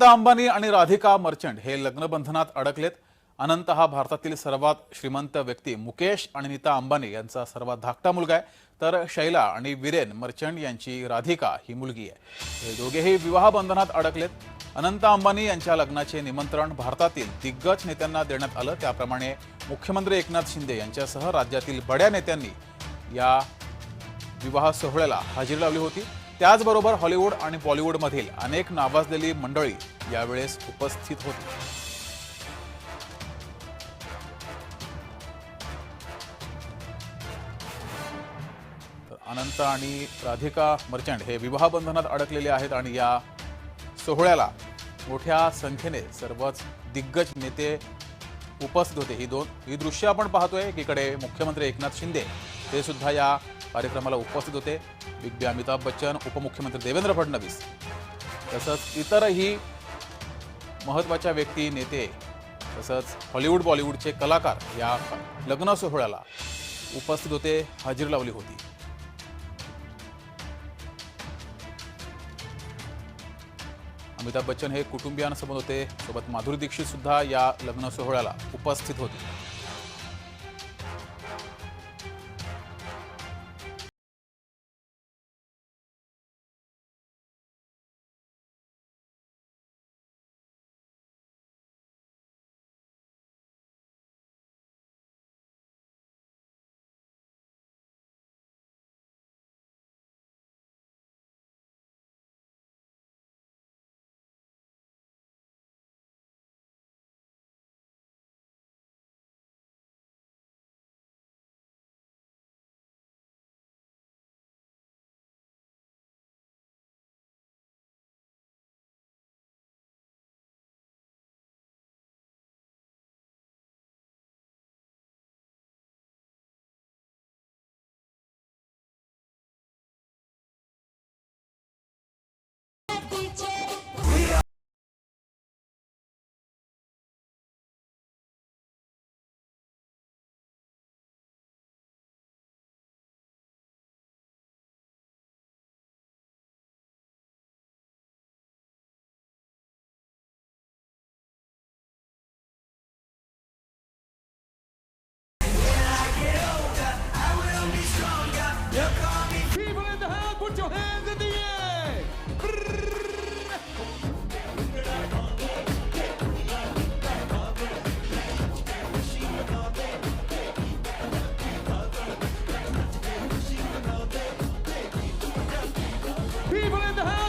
अनंत अंबानी आणि राधिका मर्चंट हे लग्नबंधनात अडकलेत. अनंत हा भारतातील सर्वात श्रीमंत व्यक्ती. मुकेश आणि नीता अंबानी यांचा सर्वात धाकटा मुलगा आहे. तर शैला आणि विरेन मर्चंट यांची राधिका ही मुलगी आहे. हे दोघेही विवाह बंधनात अडकलेत. अनंत अंबानी यांच्या लग्नाचे निमंत्रण भारतातील दिग्गज नेत्यांना देण्यात आलं. त्याप्रमाणे मुख्यमंत्री एकनाथ शिंदे यांच्यासह राज्यातील बड्या नेत्यांनी या विवाह सोहळ्याला हजेरी लावली होती. त्याचबरोबर हॉलिवूड आणि बॉलिवूडमधील अनेक नावाजलेली मंडळी यावेळेस उपस्थित होती. अनंत आणि राधिका मर्चंट हे विवाह बंधनात अडकलेले आहेत आणि या सोहळ्याला मोठ्या संख्येने सर्वच दिग्गज नेते उपस्थित होते. ही दोन ही दृश्य आपण पाहतोय. एकीकडे मुख्यमंत्री एकनाथ शिंदे ते सुद्धा या कार्यक्रमाला उपस्थित होते. बिग बी अमिताभ बच्चन उपमुख्यमंत्री देवेंद्र फडणवीस. तसंच इतरही महत्त्वाच्या व्यक्ती नेते तसंच हॉलिवूड बॉलिवूडचे कलाकार या लग्न सोहळ्याला उपस्थित होते हजेरी लावली होती. अमिताभ बच्चन हे कुटुंबियांसोबत होते. सोबत माधुरी दीक्षित सुद्धा या लग्न सोहळ्याला उपस्थित होते.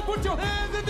put your hands in